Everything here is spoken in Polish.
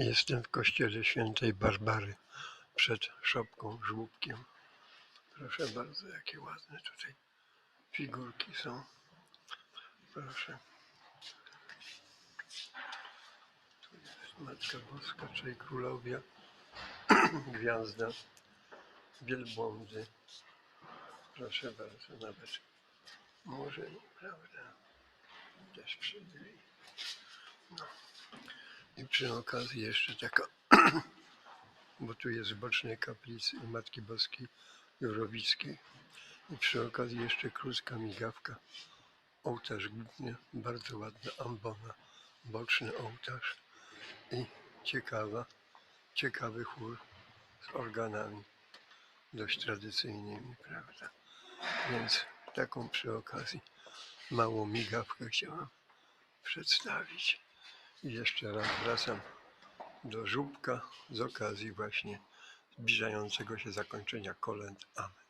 Jestem w kościele świętej Barbary przed szopką żłóbkiem. Proszę bardzo, jakie ładne tutaj figurki są. Proszę. Tu jest Matka Boska, czyli Królowie, Gwiazda, Wielbłądy. Proszę bardzo, nawet Murzyn, prawda? Też przybyli. Przy okazji jeszcze taka, bo tu jest bocznej kaplicy Matki Boskiej Jurowickiej. I przy okazji jeszcze krótka migawka. Ołtarz główny, bardzo ładna ambona, boczny ołtarz i ciekawa, ciekawy chór z organami dość tradycyjnymi, prawda? Więc taką przy okazji małą migawkę chciałam przedstawić. I jeszcze raz wracam do żółbka z okazji właśnie zbliżającego się zakończenia kolęd. Amen.